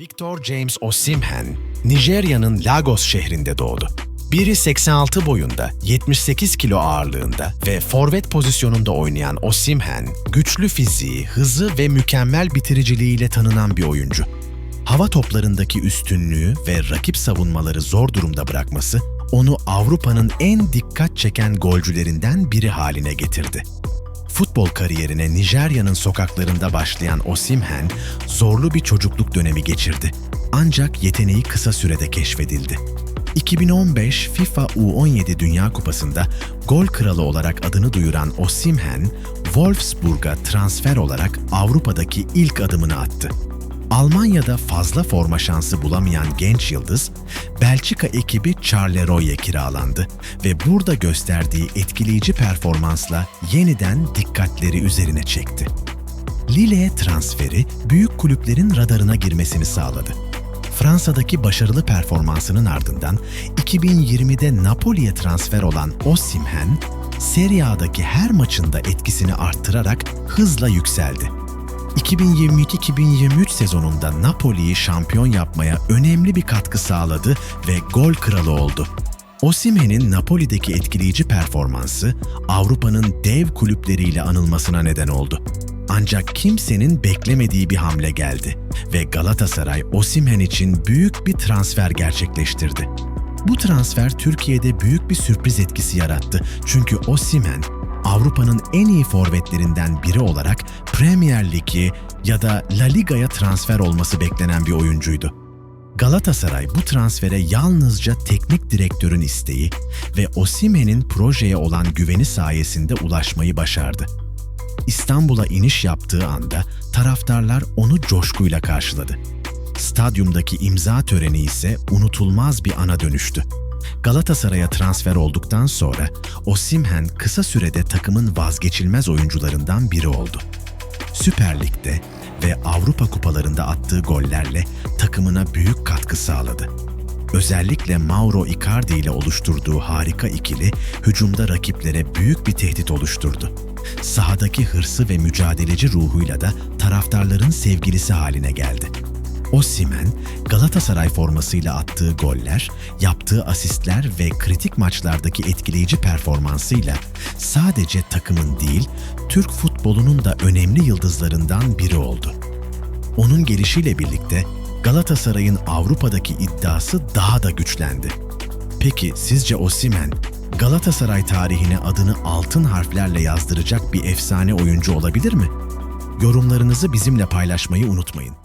Victor James Osimhen, Nijerya'nın Lagos şehrinde doğdu. Biri 86 boyunda, 78 kilo ağırlığında ve forvet pozisyonunda oynayan Osimhen, güçlü fiziği, hızı ve mükemmel bitiriciliğiyle tanınan bir oyuncu. Hava toplarındaki üstünlüğü ve rakip savunmaları zor durumda bırakması, onu Avrupa'nın en dikkat çeken golcülerinden biri haline getirdi. Futbol kariyerine Nijerya'nın sokaklarında başlayan Osimhen, zorlu bir çocukluk dönemi geçirdi. Ancak yeteneği kısa sürede keşfedildi. 2015 FIFA U17 Dünya Kupası'nda gol kralı olarak adını duyuran Osimhen, Wolfsburg'a transfer olarak Avrupa'daki ilk adımını attı. Almanya'da fazla forma şansı bulamayan genç yıldız, Belçika ekibi Charleroi kiralandı ve burada gösterdiği etkileyici performansla yeniden dikkatleri üzerine çekti. Lille'ye transferi büyük kulüplerin radarına girmesini sağladı. Fransa'daki başarılı performansının ardından 2020'de Napoli'ye transfer olan Osimhen, Serie A'daki her maçında etkisini arttırarak hızla yükseldi. 2022-2023 sezonunda Napoli'yi şampiyon yapmaya önemli bir katkı sağladı ve gol kralı oldu. Osimhen'in Napoli'deki etkileyici performansı Avrupa'nın dev kulüpleriyle anılmasına neden oldu. Ancak kimsenin beklemediği bir hamle geldi ve Galatasaray Osimhen için büyük bir transfer gerçekleştirdi. Bu transfer Türkiye'de büyük bir sürpriz etkisi yarattı. Çünkü Osimhen Avrupa'nın en iyi forvetlerinden biri olarak Premier Ligi ya da La Liga'ya transfer olması beklenen bir oyuncuydu. Galatasaray bu transfere yalnızca teknik direktörün isteği ve Osimhen'in projeye olan güveni sayesinde ulaşmayı başardı. İstanbul'a iniş yaptığı anda taraftarlar onu coşkuyla karşıladı. Stadyumdaki imza töreni ise unutulmaz bir ana dönüştü. Galatasaray'a transfer olduktan sonra Osimhen kısa sürede takımın vazgeçilmez oyuncularından biri oldu. Süper Lig'de ve Avrupa kupalarında attığı gollerle takımına büyük katkı sağladı. Özellikle Mauro Icardi ile oluşturduğu harika ikili hücumda rakiplere büyük bir tehdit oluşturdu. Sahadaki hırsı ve mücadeleci ruhuyla da taraftarların sevgilisi haline geldi. Osimhen, Galatasaray formasıyla attığı goller, yaptığı asistler ve kritik maçlardaki etkileyici performansıyla sadece takımın değil, Türk futbolunun da önemli yıldızlarından biri oldu. Onun gelişiyle birlikte Galatasaray'ın Avrupa'daki iddiası daha da güçlendi. Peki sizce Osimhen, Galatasaray tarihine adını altın harflerle yazdıracak bir efsane oyuncu olabilir mi? Yorumlarınızı bizimle paylaşmayı unutmayın.